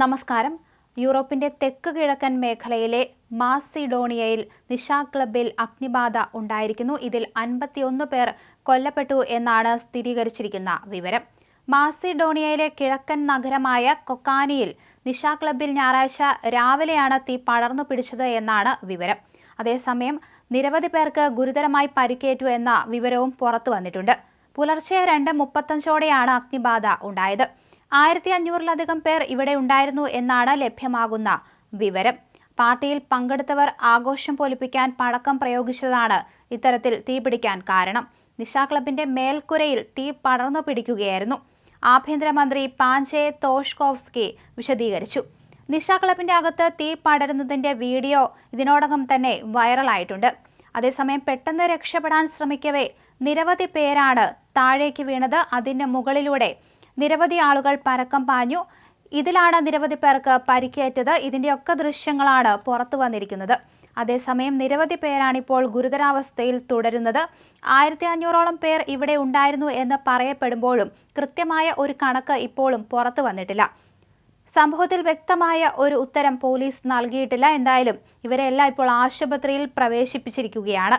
നമസ്കാരം. യൂറോപ്പിന്റെ തെക്ക് കിഴക്കൻ മേഖലയിലെ മാസിഡോണിയയിൽ നിശാ ക്ലബിൽ അഗ്നിബാധ ഉണ്ടായിരിക്കുന്നു. ഇതിൽ അൻപത്തിയൊന്ന് പേർ കൊല്ലപ്പെട്ടു എന്നാണ് സ്ഥിരീകരിച്ചിരിക്കുന്ന വിവരം. മാസിഡോണിയയിലെ കിഴക്കൻ നഗരമായ കൊക്കാനിയിൽ നിശാ ക്ലബിൽ ഞായറാഴ്ച രാവിലെയാണ് തീ പടർന്നു പിടിച്ചത് എന്നാണ് വിവരം. അതേസമയം നിരവധി പേർക്ക് ഗുരുതരമായി പരിക്കേറ്റു എന്ന വിവരവും പുറത്തു വന്നിട്ടുണ്ട്. പുലർച്ചെ രണ്ട് മുപ്പത്തഞ്ചോടെയാണ് അഗ്നിബാധ ഉണ്ടായത്. ആയിരത്തി അഞ്ഞൂറിലധികം പേർ ഇവിടെ ഉണ്ടായിരുന്നു എന്നാണ് ലഭ്യമാകുന്ന വിവരം. പാർട്ടിയിൽ പങ്കെടുത്തവർ ആഘോഷം പൊലിപ്പിക്കാൻ പടക്കം പ്രയോഗിച്ചതാണ് ഇത്തരത്തിൽ തീപിടിക്കാൻ കാരണം. നിശാ ക്ലബിന്റെ മേൽക്കുരയിൽ തീ പടർന്നു പിടിക്കുകയായിരുന്നു. ആഭ്യന്തരമന്ത്രി പാഞ്ചെ തോഷ്കോവ്സ്കി വിശദീകരിച്ചു. നിശാ ക്ലബിന്റെ അകത്ത് തീ പടരുന്നതിന്റെ വീഡിയോ ഇതിനോടകം തന്നെ വൈറലായിട്ടുണ്ട്. അതേസമയം പെട്ടെന്ന് രക്ഷപ്പെടാൻ ശ്രമിക്കവേ നിരവധി പേരാണ് താഴേക്ക് വീണത്. അതിന്റെ മുകളിലൂടെ നിരവധി ആളുകൾ പരക്കം പാഞ്ഞു. ഇതിലാണ് നിരവധി പേർക്ക് പരിക്കേറ്റത്. ഇതിന്റെയൊക്കെ ദൃശ്യങ്ങളാണ് പുറത്തു വന്നിരിക്കുന്നത്. അതേസമയം നിരവധി പേരാണിപ്പോൾ ഗുരുതരാവസ്ഥയിൽ തുടരുന്നത്. ആയിരത്തി അഞ്ഞൂറോളം പേർ ഇവിടെ ഉണ്ടായിരുന്നു എന്ന് പറയപ്പെടുമ്പോഴും കൃത്യമായ ഒരു കണക്ക് ഇപ്പോഴും പുറത്തു വന്നിട്ടില്ല. സംഭവത്തിൽ വ്യക്തമായ ഒരു ഉത്തരം പോലീസ് നൽകിയിട്ടില്ല. എന്തായാലും ഇവരെല്ലാം ഇപ്പോൾ ആശുപത്രിയിൽ പ്രവേശിപ്പിച്ചിരിക്കുകയാണ്.